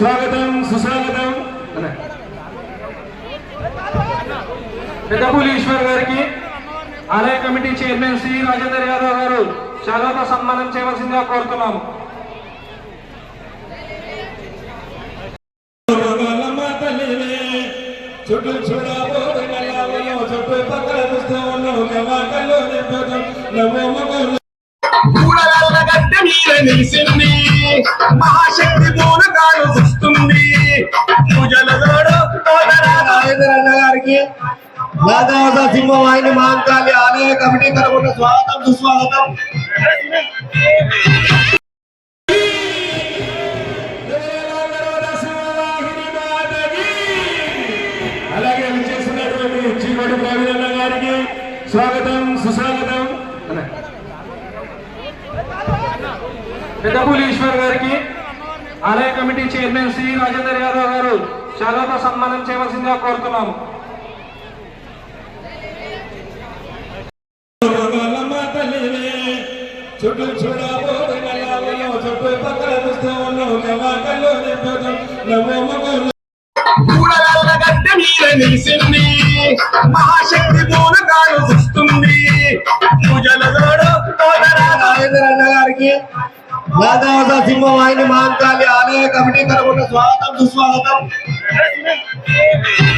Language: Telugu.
స్వాగతం సుస్వాగతం. పెద్దపూలి ఈశ్వర్ గారికి ఆలయ కమిటీ చైర్మన్ శ్రీ రాజేందర్ యాదవ్ గారు చాలా సన్మానం చేయవలసిందిగా కోరుతున్నాము. చుట్టూ చూడబోతున్నాము చుట్టూ పక్కన చూస్తూ ఉన్నాము రాజేంద్ర అన్న గారికి యాదవ సింహవాహిని మహంకాళి ఆలయ కమిటీ తరపున స్వాగతం సుస్వాగతం. అలాగే విచ్చేసినటువంటి చీకటి ప్రవీణన్న గారికి స్వాగతం సుస్వాగతం. పెద్దపూలి ఈశ్వర్ గారికి ఆలయ కమిటీ చైర్మన్ శ్రీ రాజేందర్ యాదవ్ గారు. చదువుతో సన్మానం చేయవలసిందిగా కోరుతున్నాము. చుట్టూ చూడబోదు చుట్టూ పక్కల చూస్తూ ఉన్నావు నింపుతాం నవ్వు మొగలు నిలిసింది. మహాశక్తి మూలకాలు వస్తుంది పూజల గారికి యాదవ సింహవాహిని మహంకాళి ఆలయ కమిటీ తరపున స్వాగతం సుస్వాగతం Thank you.